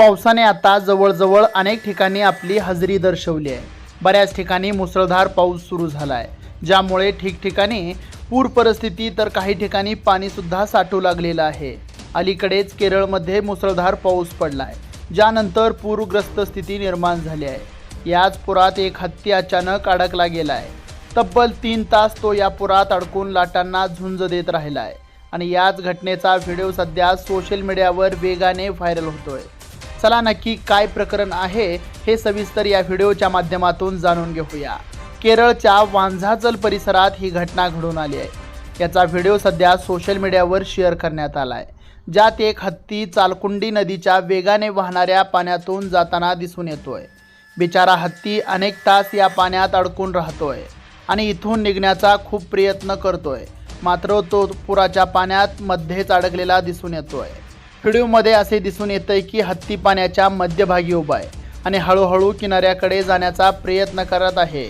पावसाने आता जवळजवळ अनेक ठिकाणी आपली हजेरी दर्शवली आहे. बऱ्याच ठिकाणी मुसळधार पाऊस सुरू झाला आहे ज्यामुळे ठिकठिकाणी पूर परिस्थिती तर काही ठिकाणी पाणीसुद्धा साठू लागलेलं आहे. अलीकडेच केरळमध्ये मुसळधार पाऊस पडला आहे ज्यानंतर पूरग्रस्त स्थिती निर्माण झाली आहे. याच पुरात एक हत्ती अचानक अडकला गेला आहे तब्बल तीन तास तो या पुरात अडकून लाटांना झुंज देत राहिला आहे आणि याच घटनेचा व्हिडिओ सध्या सोशल मीडियावर वेगाने व्हायरल होतोय. चला नक्की काय प्रकरण आहे हे सविस्तर या व्हिडिओच्या माध्यमातून जाणून घेऊया. केरळच्या वांझाचल परिसरात ही घटना घडून आली आहे. याचा व्हिडिओ सध्या सोशल मीडियावर शेअर करण्यात आला आहे ज्यात एक हत्ती चालकुंडी नदीच्या वेगाने वाहणाऱ्या पाण्यातून जाताना दिसून येतोय. बिचारा हत्ती अनेक तास या पाण्यात अडकून राहतोय आणि इथून निघण्याचा खूप प्रयत्न करतोय. मात्र तो पुराच्या पाण्यात मध्येच अडकलेला दिसून येतोय. व्हिडिओमध्ये असे दिसून येतंय की हत्ती पाण्याच्या मध्यभागी उभा आहे आणि हळूहळू किनाऱ्याकडे जाण्याचा प्रयत्न करत आहे.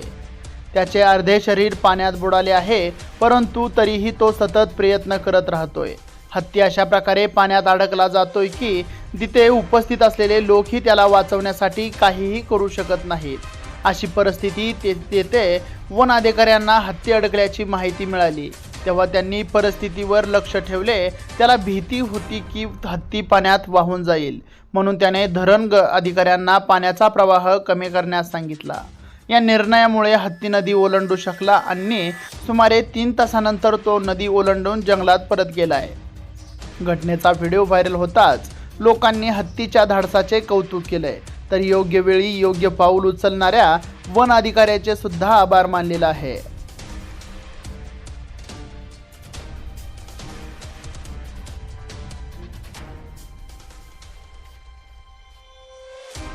त्याचे अर्धे शरीर पाण्यात बुडाले आहे परंतु तरीही तो सतत प्रयत्न करत राहतोय. हत्ती अशा प्रकारे पाण्यात अडकला जातोय की तिथे उपस्थित असलेले लोकही त्याला वाचवण्यासाठी काहीही करू शकत नाहीत. अशी परिस्थिती ते तेथे वन अधिकाऱ्यांना हत्ती अडकल्याची माहिती मिळाली. तेव्हा त्यांनी परिस्थितीवर लक्ष ठेवले. त्याला भीती होती की हत्ती पाण्यात वाहून जाईल. म्हणून त्याने धरण ग अधिकाऱ्यांना पाण्याचा प्रवाह कमी करण्यास सांगितला. या निर्णयामुळे हत्ती नदी ओलांडू शकला आणि सुमारे तीन तासानंतर तो नदी ओलांडून जंगलात परत गेला आहे घटनेचा व्हिडिओ व्हायरल होताच लोकांनी हत्तीच्या धाडसाचे कौतुक केलंय. तर योग्य वेळी योग्य पाऊल उचलणाऱ्या वन अधिकाऱ्याचे सुद्धा आभार मानलेला आहे.